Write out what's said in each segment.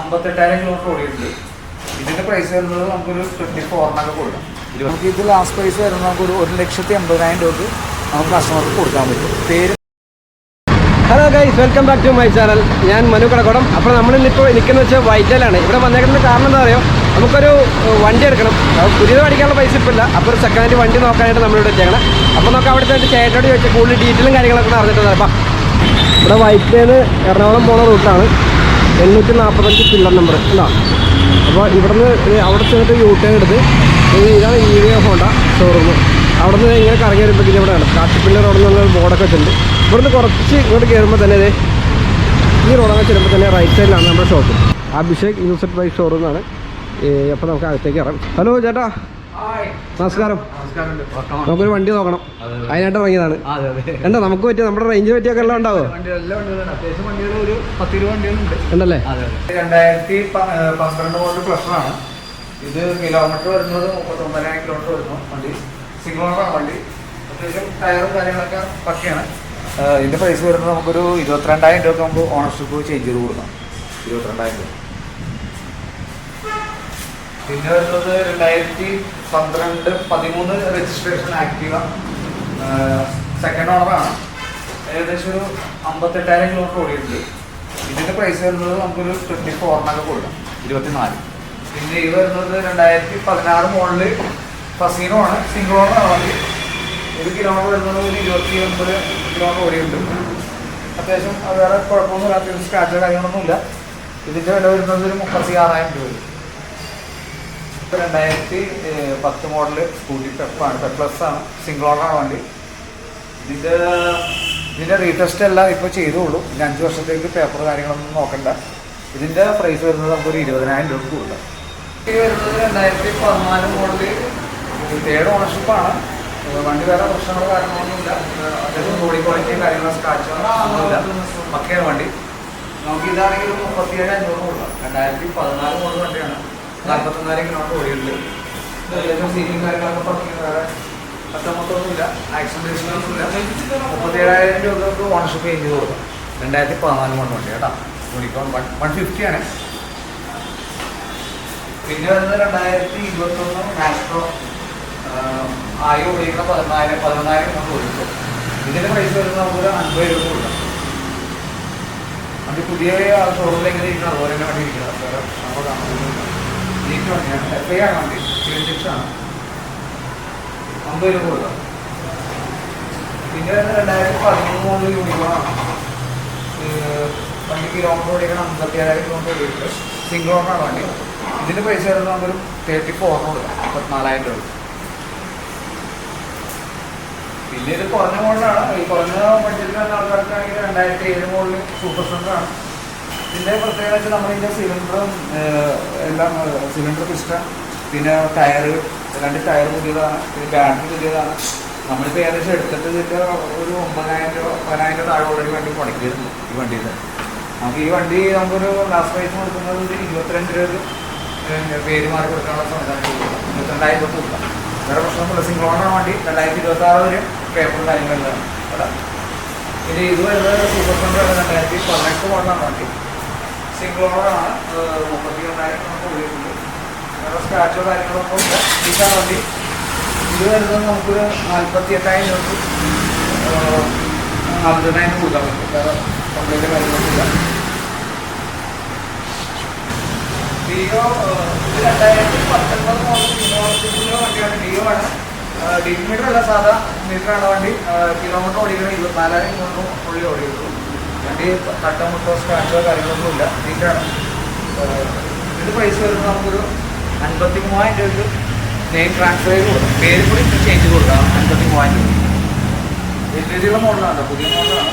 അമ്പത്തെട്ടായിരം kilometre ഓടിയിട്ടുണ്ട്. ഇതിന്റെ price വരുന്നത് നമുക്കൊരു ട്വന്റി ഫോറിനൊക്കെ കൊടുക്കാം. നമുക്ക് ഇത് ലാസ്റ്റ് പ്രൈസ് വരുന്നത് നമുക്ക് ഒരു ലക്ഷത്തി എൺപതിനായിരം രൂപക്ക് നമുക്ക് കസ്റ്റമർക്ക് കൊടുക്കാൻ പറ്റും. പേര് hello guys welcome back to my channel ഞാൻ മനു കടക്കോടം അപ്പോൾ നമ്മൾ ഇന്നിപ്പോൾ നിൽക്കുന്ന വെച്ചാൽ വൈറ്റലാണ് ഇവിടെ വന്നേക്കുന്ന കാരണം എന്താ പറയുക നമുക്കൊരു വണ്ടി എടുക്കണം. പുതിയത് പഠിക്കാനുള്ള പൈസ ഇപ്പോൾ ഇല്ല. അപ്പോൾ ഒരു സെക്കൻഡ് ഹാൻഡ് വണ്ടി നോക്കാനായിട്ട് നമ്മളിവിടെ വെച്ചേക്കണം അപ്പോൾ നമുക്ക് അവിടെ ചെന്നിട്ട് ചേട്ടനോട് ചോദിച്ചാൽ കൂടുതൽ ഡീറ്റെയിലും കാര്യങ്ങളൊക്കെ അറിഞ്ഞിട്ട് അപ്പം ഇവിടെ നിന്ന് എറണാകുളം പോകുന്ന റൂട്ടാണ് എണ്ണൂറ്റി നാൽപ്പത്തഞ്ച് പില്ലർ നമ്പർ അല്ല അപ്പോൾ ഇവിടുന്ന് അവിടെ ചെന്നിട്ട് യു ടേൺ എടുത്ത് ഇതാണ് ഇ വി ഹോണ്ട ഷോറൂം അവിടെ നിന്ന് ഇങ്ങനെ കറങ്ങി വരുമ്പോഴത്തേക്കും ഇവിടെയാണ്. കാട്ടിപ്പിള്ളർ അവിടെ നിന്നുള്ള ബോർഡൊക്കെ വെച്ചിട്ടുണ്ട്. ഇവിടുന്ന് കുറച്ച് ഇങ്ങോട്ട് കയറുമ്പോൾ തന്നെ അതെ ഈ റോഡൊക്കെ ചെല്ലുമ്പോൾ തന്നെ റൈറ്റ് സൈഡിലാണ് നമ്മുടെ shop Abhishek used bike showroom എന്നാണ് അപ്പോൾ നമുക്ക് അകത്തേക്ക് ഇറങ്ങാം. ഹലോ ചേട്ടാ. നമസ്കാരം. നമുക്കൊരു വണ്ടി നോക്കണം. അതിനായിട്ട് ഇറങ്ങിയതാണ്. അതെ അതെ. എന്താ നമുക്ക് പറ്റിയ നമ്മുടെ റേഞ്ച് പറ്റിയൊക്കെ എല്ലാം ഉണ്ടാവോ? ഉണ്ടല്ലേ? രണ്ടായിരത്തി പന്ത്രണ്ട് മോഡൽ പ്രശ്നമാണ്. ഇത് കിലോമീറ്റർ വരുന്നത് മുപ്പത്തൊമ്പതിനായിരം കിലോമീറ്റർ വരുന്നു വണ്ടി. സിംഗിൾ ഓണറാണ് വണ്ടി. അത്യാവശ്യം ടയറും കാര്യങ്ങളൊക്കെ പക്കയാണ്. ഇതിന്റെ പ്രൈസ് വരുന്നത് നമുക്കൊരു ഇരുപത്തിരണ്ടായിരം രൂപ നമുക്ക് ഓണർഷിപ്പ് ചേഞ്ച് ചെയ്ത് കൊടുക്കാം. ഇരുപത്തിരണ്ടായിരം രൂപ. പിന്നെ വരുന്നത് രണ്ടായിരത്തി പന്ത്രണ്ട് പതിമൂന്ന് രജിസ്ട്രേഷൻ ആക്റ്റീവ സെക്കൻഡ് ഓണറാണ് ഏകദേശം ഒരു അമ്പത്തെട്ടായിരം കിലോമീറ്റർ ഓടിയിട്ടുണ്ട്. ഇതിന്റെ പ്രൈസ് വരുന്നത് നമുക്കൊരു ട്വന്റി ഫോറിനൊക്കെ കൊടുക്കാം. ഇരുപത്തിനാല്. പിന്നെ ഇത് വരുന്നത് രണ്ടായിരത്തി പതിനാറ് മോഡൽ ഫസീനോ ആണ്. സിംഗിൾ ഓണർ ആണെങ്കിൽ ഒരു കിലോമീറ്റർ വരുന്നത് ഒരു ഇരുപത്തി ഒൻപത് കിലോമീറ്റർ ഓടിയിട്ടുണ്ട്. അത്യാവശ്യം അത് വേറെ കുഴപ്പമൊന്നും അത്യാവശ്യം സ്ക്രാച്ച് കാര്യങ്ങളൊന്നുമില്ല. ഇതിന്റെ വില വരുന്നത് ഒരു മുപ്പത്തി ആറായിരം രൂപ വരും ഇപ്പൊ രണ്ടായിരത്തി പത്ത് മോഡൽ സ്കൂട്ടി പെപ്പാണ് പെപ്ലസ് പ്ലസ് ആണ്. സിംഗിൾ ഓണറാണ് വണ്ടി. ഇതിന്റെ ഇതിന്റെ റീടെസ്റ്റ് എല്ലാം ഇപ്പോൾ ചെയ്തോളൂ ഇനി അഞ്ച് വർഷത്തേക്ക് പേപ്പർ കാര്യങ്ങളൊന്നും നോക്കണ്ട. ഇതിന്റെ പ്രൈസ് വരുന്നത് നമുക്കൊരു ഇരുപതിനായിരം രൂപ കൂടുതൽ വരുന്നത് രണ്ടായിരത്തി പതിനാല് മോഡൽ തേർഡ് ഓണർഷിപ്പാണ് വണ്ടി വേറെ പ്രശ്നങ്ങളോ കാര്യങ്ങളൊന്നുമില്ല അത്യാവശ്യം ബോഡി ക്വാളിറ്റിയും കാര്യങ്ങളും സ്ക്രാച്ചോ ഒന്നുമില്ല വണ്ടി. നമുക്ക് ഇതാണെങ്കിൽ മുപ്പത്തിയേഴ് അഞ്ഞൂറ് കൊടുക്കാം. രണ്ടായിരത്തി പതിനാല് മോഡൽ വണ്ടിയാണ്. നാൽപ്പത്തൊന്നായിരം കിലോമീറ്റർ ഓടിയുണ്ട് സീറ്റിംഗ് കാര്യങ്ങളൊക്കെ പറഞ്ഞു വേറെ പത്തൊമ്പത്തൊന്നുമില്ല ആക്സിഡന്റ് ഒന്നുമില്ല. മുപ്പത്തേഴായിരം രൂപക്ക് ഓണർഷിപ്പ് ചെയ്ത് കൊടുക്കാം. രണ്ടായിരത്തി പതിനാല് മോഡൽ വണ്ടി കേട്ടോ. യൂണിക്കോൺ വൺ വൺ ഫിഫ്റ്റിയാണ് പിന്നെ വരുന്നത് രണ്ടായിരത്തി ഇരുപത്തൊന്ന് മാസ്ട്രോ ആയി ഓടിക്കുന്ന പതിനായിരം പതിനൊന്നായിരം കൊണ്ട് ഓടിക്കും ഇതിന്റെ പ്രൈസ് വരുന്നത് നമുക്കൊരു അൻപത് രൂപ കൊടുക്കാം. അത് പുതിയ എങ്ങനെ ഇരിക്കണം അതുപോലെ തന്നെ വണ്ടി ഇരിക്കണം അപ്പോൾ നമ്മൾ കാണുന്നില്ല നീറ്റ് ഞാൻ എഫ് ഐ ആണ്. വണ്ടി സിക്സ് അമ്പത് രൂപ കൊടുക്കാം പിന്നെ രണ്ടായിരത്തി പതിമൂന്ന് യൂണിക്കോണാണ് വണ്ടി കിലോമീറ്റർ ഓടിക്കണം അമ്പത്തി ഏഴായിരം കിലോമീറ്റർ ഓടിയിട്ട് സിംഗിൾ ഓണാണ് വണ്ടി ഇതിന് പൈസ വരുന്നത് നമുക്കൊരു തേർട്ടി ഫോർ കൊടുക്കാം മുപ്പത്തിനാലായിരം രൂപ പിന്നെ ഇത് കുറഞ്ഞ മോഡലാണ് ഈ കുറഞ്ഞ ബഡ്ജറ്റിൽ തന്നെ ആൾക്കാർക്കാണെങ്കിൽ രണ്ടായിരത്തി ഏഴ് മോഡൽ സൂപ്പർ സെന്ററാണ് ഇതിന്റെ പ്രത്യേകത വെച്ചാൽ നമ്മളിതിന്റെ സിലിണ്ടറും എല്ലാം സിലിണ്ടർ പിസ്റ്റ പിന്നെ ടയർ രണ്ട് ടയർ പുതിയതാണ് പിന്നെ ബാറ്ററി പുതിയതാണ്. നമ്മളിപ്പോൾ ഏകദേശം എടുത്തിട്ട് ഇതിന്റെ ഒരു ഒമ്പതിനായിരം രൂപ പതിനായിരം രൂപ താഴെ ഓൾറെഡി വണ്ടി മുടക്കിയിരുന്നു ഈ വണ്ടിയിൽ നമുക്ക് ഈ വണ്ടി നമുക്കൊരു ലാസ്റ്റ് പ്രൈസ് കൊടുക്കുന്നത് ഒരു ഇരുപത്തിരണ്ട് രൂപ പേര് മാറി കൊടുക്കാനുള്ള സംവിധാനം ഇരുപത്തിരണ്ടായിരം രൂപ കൊടുക്കാം വേറെ പ്രശ്നമൊന്നുമില്ല സിംഗിൾ ഓണർ വണ്ടി രണ്ടായിരത്തി ഇരുപത്തി ആറ് വരെ പേപ്പർ കാര്യങ്ങളിലാണ് പിന്നെ ഇത് വരുന്നത് സൂപ്പർ ഫണ്ട് രണ്ടായിരത്തി പതിനെട്ട് മോഡലാണ് വണ്ടി. സിംഗിൾ ഓണറാണ് മുപ്പത്തി രണ്ടായിരം നമുക്ക് ഉപയോഗിക്കുന്നത് സ്ക്രാച്ചോ കാര്യങ്ങളൊന്നും ഇല്ല. ഇതാണ് വണ്ടി ഇത് വരുന്നത് നമുക്കൊരു നാൽപ്പത്തി എട്ടായിരം രൂപ നാൽപ്പത്തിനായിരം കൊടുക്കാൻ പറ്റും. വേറെ കംപ്ലൈന്റ് കാര്യങ്ങളൊന്നുമില്ല ഡിയോ ഇത് രണ്ടായിരത്തി പത്തൊൻപത് മോഡൽ ഡിയോ വണ്ടിയാണ്. ഡിയോ ആണ്. ഡിഗ്മീറ്റർ അല്ല സാധാ മീറ്ററാണ് വണ്ടി. കിലോമീറ്റർ ഓടിക്കുന്നത് ഇരുപത്തിനാലായിരം കിലോമീറ്റർ ഉള്ളി ഓടിയുള്ളൂ വണ്ടി തട്ടമുട്ടോ സ്ക്രാച്ചോ കാര്യങ്ങളൊന്നും ഇല്ല. നീറ്റാണ് ഇത് പൈസ വരുമ്പോൾ നമുക്കൊരു അൻപത്തി മൂവായിരം രൂപയ്ക്ക് നെയിം ട്രാൻസ്ഫർ ചെയ്ത് കൊടുക്കാം. പേര് കൂടി ചേഞ്ച് കൊടുക്കാം. അൻപത്തി മൂവായിരം രൂപ. എൽ ഡിയുടെ മോഡലാണ് പുതിയ മോഡലാണ്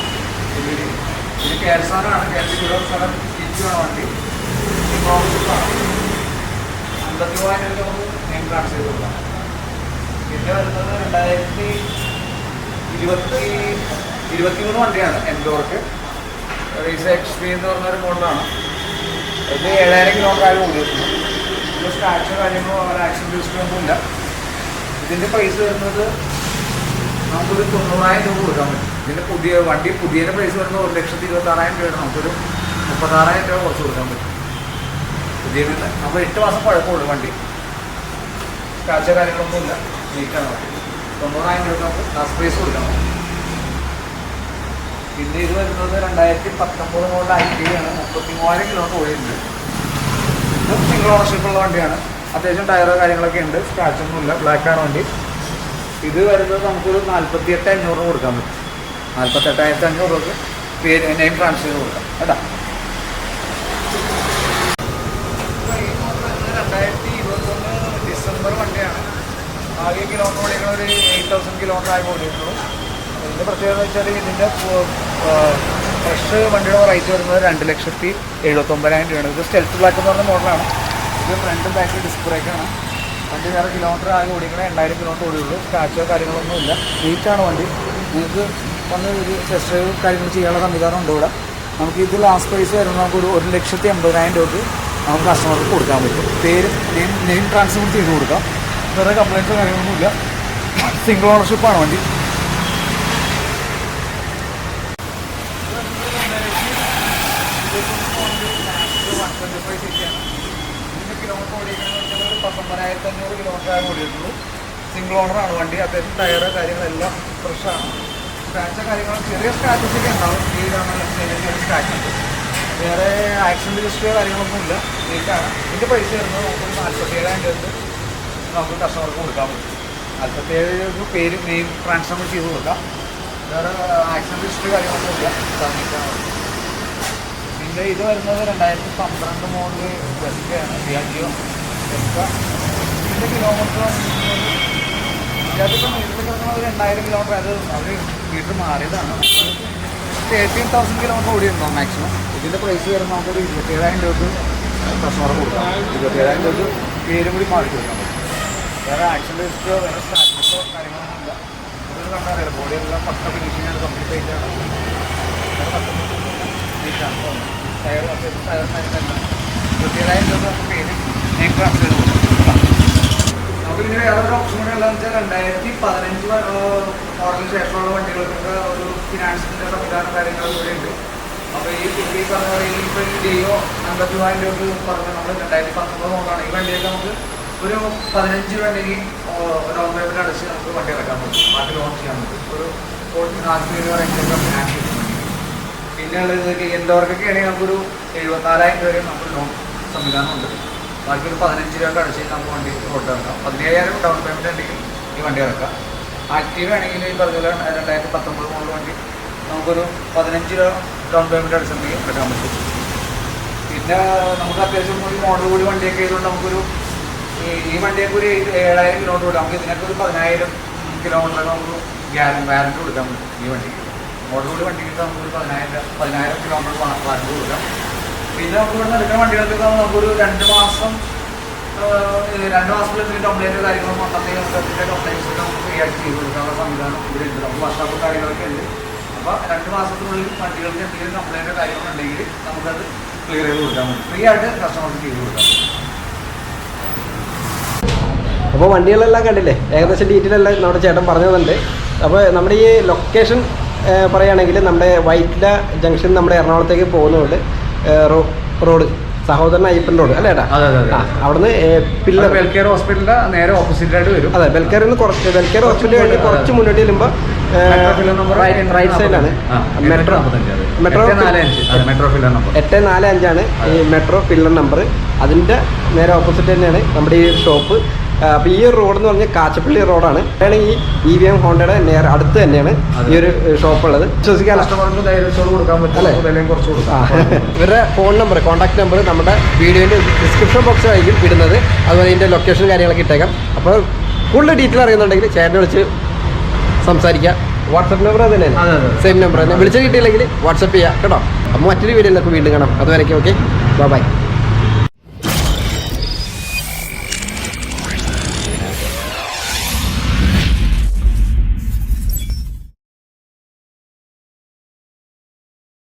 എൽ ഇ ഡി ഇത് കെ എസ് കിലോ സ്ഥലം തിരിച്ചുമാണ് വണ്ടി. അൻപത്തി മൂവായിരം രൂപ നമുക്ക് നെയിം ട്രാൻസ്ഫർ ചെയ്ത് കൊടുക്കാം. പിന്നെ വരുന്നത് രണ്ടായിരത്തി ഇരുപത്തി ഇരുപത്തിമൂന്ന് വണ്ടിയാണ് എൻഡോർക്ക് റീസ എക്സ് പി എന്ന് മോഡലാണ് ഇത് ഏഴായിരം കിലോമീറ്റർ ആയി ഓടിയിരുന്നു ഇതിൽ സ്ക്രാച്ചോ കാര്യങ്ങളോ അങ്ങനെ ആക്സിഡന്റ് ഹിസ്റ്ററി ഇതിന്റെ പ്രൈസ് വരുന്നത് നമുക്കൊരു തൊണ്ണൂറായിരം രൂപ കൊടുക്കാൻ പറ്റും. ഇതിന്റെ പുതിയ വണ്ടി പുതിയതിന്റെ പ്രൈസ് വരുന്നത് ഒരു ലക്ഷത്തി ഇരുപത്താറായിരം രൂപയാണ്. നമുക്കൊരു മുപ്പത്താറായിരം രൂപ കുറച്ച് കൊടുക്കാൻ പറ്റും. ഇതിന് നമ്മൾ എട്ട് മാസം പഴക്കമുള്ളൂ വണ്ടി. കാഴ്ച കാര്യങ്ങളൊന്നുമില്ല നീറ്റാണ് തൊണ്ണൂറായിരം രൂപ നമുക്ക് ലാസ്റ്റ് പ്രൈസ് കൊടുക്കണം പിന്നെ ഇത് വരുന്നത് രണ്ടായിരത്തി പത്തൊമ്പത് മോഡൽ ഐ ടി ആണ്. മുപ്പത്തി മൂവായിരം കിലോമീറ്റർ ഓടിയിട്ടുണ്ട്. ഇത് സിംഗിൾ ഓണർഷിപ്പ് ഉള്ള വണ്ടിയാണ്. അത്യാവശ്യം ടയറോ കാര്യങ്ങളൊക്കെ ഉണ്ട്. സ്ക്രാച്ച് ഒന്നുമില്ല ബ്ലാക്ക് ആണ് വണ്ടി. ഇത് വരുന്നത് നമുക്കൊരു നാൽപ്പത്തി എട്ട് അഞ്ഞൂറ് രൂപ കൊടുക്കാൻ പറ്റും. നാൽപ്പത്തി എട്ടായിരത്തി അഞ്ഞൂറ് രൂപക്ക് പേര് നെയിം ട്രാൻസ്ഫർ ചെയ്ത് കൊടുക്കാം. കേട്ടോ? ആകെ കിലോമീറ്റർ ഓടിക്കുന്ന ഒരു എയ്റ്റ് തൗസൻഡ് കിലോമീറ്റർ ആയി ഓടിയിട്ടുള്ളൂ ഇതിന്റെ പ്രത്യേകത വെച്ചാൽ ഇതിന്റെ ഫ്രഷ് വണ്ടിയുടെ റേറ്റ് വരുന്നത് രണ്ട് ലക്ഷത്തി എഴുപത്തൊമ്പതിനായിരം രൂപയാണ്. ഇത് സ്റ്റെൽത്ത് ബ്ലാക്ക് എന്ന് പറഞ്ഞ മോഡലാണ്. ഇത് ഫ്രണ്ട് ബാക്ക് ഡിസ്ക് ബ്രേക്കാണ് വണ്ടി വേറെ കിലോമീറ്റർ ആകെ ഓടിക്കണേ രണ്ടായിരം കിലോമീറ്റർ ഓടിയുള്ളൂ. സ്ക്രാച്ചോ കാര്യങ്ങളൊന്നുമില്ല നീറ്റാണ് വണ്ടി. നിങ്ങൾക്ക് വന്ന് ഒരു ടെസ്റ്റ് ഡ്രൈവ് കാര്യങ്ങൾ ചെയ്യാനുള്ള സംവിധാനം ഉണ്ട് ഇവിടെ. നമുക്ക് ഇത് ലാസ്റ്റ് പ്രൈസ് വരുമ്പോൾ നമുക്ക് ഒരു ഒരു ലക്ഷത്തി എൺപതിനായിരം രൂപയ്ക്ക് നമുക്ക് കസ്റ്റമർക്ക് കൊടുക്കാൻ പറ്റും. പേര് നെയിം നെയിം ട്രാൻസ്ഫർ ചെയ്ത് കൊടുക്കാം. വേറെ കംപ്ലയിൻസോ കാര്യങ്ങളൊന്നും ഇല്ല. സിംഗിൾ ഓണർഷിപ്പാണ് വണ്ടി കിലോമീറ്റർ ഓടിക്കുന്നത് കിലോമീറ്റർ ആയി ഓടിയിട്ടുള്ളൂ. സിംഗിൾ ഓണറാണ് വണ്ടി. അത്യാവശ്യം ടയറ് കാര്യങ്ങളെല്ലാം ഫ്രഷാണ് സ്ക്രാച്ച് കാര്യങ്ങൾ ചെറിയ സ്ക്രാച്ചസ് ഒക്കെ ഉണ്ടാവും. ഈ ചെറിയ സ്ക്രാച്ച് ഉണ്ട്. വേറെ ആക്സിഡന്റ് ഹിസ്റ്ററിയോ കാര്യങ്ങളൊന്നും ഇല്ല. നീറ്റാണ് ഇതിന്റെ പൈസ വരുന്നത് നമുക്കൊരു നാൽപ്പത്തി ഏഴായിരം രൂപ നമുക്ക് കസ്റ്റമർക്ക് കൊടുക്കാൻ പറ്റും. നാൽപ്പത്തേഴ് രൂപ പേര് നെയിം ട്രാൻസ്ഫർ ചെയ്ത് കൊടുക്കാം. വേറെ ആക്സിഡന്റ് ഹിസ്റ്ററി കാര്യങ്ങളൊന്നും ഇല്ല. നീറ്റാണ് പിന്നെ ഇത് വരുന്നത് രണ്ടായിരത്തി പന്ത്രണ്ട് മോഡൽ വെസ്കയാണ് ഡിയാജിയോ വെസ്ക ഇതിന്റെ കിലോമീറ്റർ ഇതിനകത്തിപ്പോൾ മീറ്റർ കിടക്കുന്ന ഒരു എണ്ണായിരം കിലോമീറ്റർ അത് അവർ മീറ്റർ മാറിയതാണ്. എയ്റ്റീൻ തൗസൻഡ് കിലോമീറ്റർ ഓടിയിട്ടുണ്ടോ മാക്സിമം ഇതിന്റെ പ്രൈസ് വരുമ്പോൾ നമുക്കൊരു ഇരുപത്തേഴായിരം രൂപക്ക് കസ്റ്റമർ കൊടുക്കാം. ഇരുപത്തേഴായിരം രൂപക്ക് പേരും കൂടി മാറി കൊടുക്കാം. വേറെ ആക്സിഡന്റ് ലിസ്റ്റോ വേറെ സ്റ്റാറ്റസോ കാര്യങ്ങളൊന്നും ഇല്ല. ഇതൊരു കണ്ടാൽ അറിയാം ബോഡി എല്ലാം പക്ക ഫിനിഷിംഗ് ആണ് കംപ്ലീറ്റ് ആയിട്ടാണ് ടയർ ടയർ ഇരുപത്തേഴായിരം രൂപ നമുക്ക് പേര് നെയിം ട്രാൻസ്ഫർ ചെയ്ത് കൊടുക്കാം നമുക്ക് പിന്നെ വേറൊരു ഉള്ളതെന്ന് വെച്ചാൽ രണ്ടായിരത്തി പതിനഞ്ച് മോഡലിന് ശേഷമുള്ള വണ്ടികൾക്കൊക്കെ ഒരു ഫിനാൻസിന്റെ സംവിധാനം കാര്യങ്ങളും കൂടെ ഉണ്ട്. അപ്പോൾ ഈ ഈ പറഞ്ഞ ഇപ്പോൾ ഡിയോ അമ്പത്തി മൂവായിരം രൂപ പറഞ്ഞു നമ്മൾ രണ്ടായിരത്തി പത്തൊമ്പത് മോഡലാണ് ഈ വണ്ടിയൊക്കെ നമുക്ക് ഒരു പതിനഞ്ച് രൂപയ്ക്ക് ഡൗൺ പേയ്മെന്റ് അടച്ച് നമുക്ക് വണ്ടി ഇറക്കാൻ പറ്റും. ബാക്കി ലോൺ ചെയ്യാൻ പറ്റും. ഒരു ഫോർട്ടി നാൽപ്പത് രൂപ റേഞ്ചൊക്കെ ഫിനാൻസ് പിന്നെ ഉള്ളത് എന്തവർക്കൊക്കെ ആണെങ്കിൽ നമുക്കൊരു എഴുപത്തിനാലായിരം രൂപ വരെ നമുക്ക് ലോൺ സംവിധാനം ഉണ്ട് ബാക്കി ഒരു പതിനഞ്ച് രൂപ അടച്ച് നമുക്ക് വണ്ടി കൊണ്ടുവരണം പതിനയ്യായിരം ഡൗൺ പേയ്മെന്റ് ഉണ്ടെങ്കിൽ ഈ വണ്ടി ഇറക്കാം. ആക്റ്റീവ് ആണെങ്കിൽ ഈ പറഞ്ഞ രണ്ടായിരത്തി പത്തൊമ്പത് മോഡൽ വണ്ടി നമുക്കൊരു പതിനഞ്ച് രൂപ ഡൗൺ പേയ്മെന്റ് അടച്ചിട്ടുണ്ടെങ്കിൽ എടുക്കാൻ പറ്റും. പിന്നെ നമുക്ക് അത്യാവശ്യം ഒരു മോഡൽ കൂടി വണ്ടിയൊക്കെ ആയതുകൊണ്ട് നമുക്കൊരു ഈ- വണ്ടിയൊക്കെ ഒരു ഏഴ് ഏഴായിരം കിലോമീറ്റർ വിടാം നമുക്ക് ഇതിനൊക്കെ ഒരു പതിനായിരം കിലോമീറ്റർ നമുക്ക് ഗ്യാരൻ വാറന്റി കൊടുക്കാൻ പറ്റും ഈ വണ്ടിക്ക്. മോഡൽ കൂടി വണ്ടിക്ക് നമുക്കൊരു പതിനായിരം പതിനായിരം കിലോമീറ്റർ വാറന്റി കൊടുക്കാം പിന്നെ നമുക്ക് ഇവിടെ എടുക്കുന്ന വണ്ടികൾക്ക് നമുക്കൊരു രണ്ട് മാസം രണ്ട് മാസത്തിൽ കംപ്ലൈന്റ് കാര്യങ്ങളും നമുക്ക് അതിന്റെ ഒക്കെ നമുക്ക് ആയിട്ട് ചെയ്ത് കൊടുക്കാനുള്ള സംവിധാനം ഇവിടെയുണ്ട് നമുക്ക് വർഷാപ്പ് കാര്യങ്ങളൊക്കെ ഉണ്ട്. അപ്പോൾ രണ്ട് മാസത്തിനുള്ളിൽ വണ്ടികൾക്ക് എന്തെങ്കിലും കംപ്ലൈന്റോ കാര്യങ്ങളുണ്ടെങ്കിൽ നമുക്കത് ക്ലിയർ ചെയ്ത് കൊടുക്കാൻ പറ്റും. ഫ്രീ ആയിട്ട് കസ്റ്റമർക്ക് ചെയ്ത് കൊടുക്കാം അപ്പോൾ വണ്ടികളെല്ലാം കണ്ടില്ലേ? ഏകദേശം ഡീറ്റെയിൽ എല്ലാം നമ്മുടെ ചേട്ടൻ പറഞ്ഞതുണ്ട്. അപ്പോൾ നമ്മുടെ ഈ ലൊക്കേഷൻ പറയുകയാണെങ്കിൽ നമ്മുടെ വൈറ്റില ജംഗ്ഷൻ നമ്മുടെ എറണാകുളത്തേക്ക് പോകുന്നതുകൊണ്ട് റോഡ് സഹോദരൻ അയ്യപ്പൻ റോഡ് അല്ലേ അതെ, അതെ, അതെ. ആ അവിടുന്ന് പില്ലർ. ബെൽക്കെയർ ഹോസ്പിറ്റലിന്റെ നേരെ ഓപ്പോസിറ്റ് ആയിട്ട് വരും. അതെ ബെൽക്കറിൽ നിന്ന് കുറച്ച് ബെൽക്കെയർ ഹോസ്പിറ്റൽ കഴിഞ്ഞ് കുറച്ച് മുന്നോട്ട് ചെല്ലുമ്പോൾ റൈറ്റ് സൈഡിലാണ് metro metro metro pillar number. എട്ട് നാല് അഞ്ചാണ് ഈ മെട്രോ പില്ലർ നമ്പർ. അതിന്റെ നേരെ ഓപ്പോസിറ്റ് തന്നെയാണ് നമ്മുടെ ഈ ഷോപ്പ്. അപ്പോൾ ഈ റോഡ് എന്ന് പറഞ്ഞാൽ കാച്ചപ്പള്ളി റോഡാണ് വേണമെങ്കിൽ ഈ വി എം ഹോണ്ടയുടെ നേരെ അടുത്ത് തന്നെയാണ് ഈ ഒരു ഷോപ്പ് ഉള്ളത്. വിശ്വസിക്കാൻ ഇവരുടെ ഫോൺ നമ്പർ കോൺടാക്ട് നമ്പർ നമ്മുടെ വീഡിയോന്റെ ഡിസ്ക്രിപ്ഷൻ ബോക്സിലായിരിക്കും ഇടുന്നത്. അതുപോലെ ഇതിന്റെ ലൊക്കേഷൻ കാര്യങ്ങളൊക്കെ ഇട്ടേക്കാം. അപ്പോൾ കൂടുതൽ ഡീറ്റെയിൽ അറിയുന്നുണ്ടെങ്കിൽ ചേട്ടനെ വിളിച്ച് സംസാരിക്കാം. വാട്സപ്പ് നമ്പർ അത് തന്നെയാണ് സെയിം നമ്പർ തന്നെ. വിളിച്ച് കിട്ടിയില്ലെങ്കിൽ വാട്സപ്പ് ചെയ്യാം. കേട്ടോ? അപ്പോൾ മറ്റൊരു വീഡിയോയിലൊക്കെ വീണ്ടും കാണാം. അതുവരെയൊക്കെ ഓക്കെ ബൈ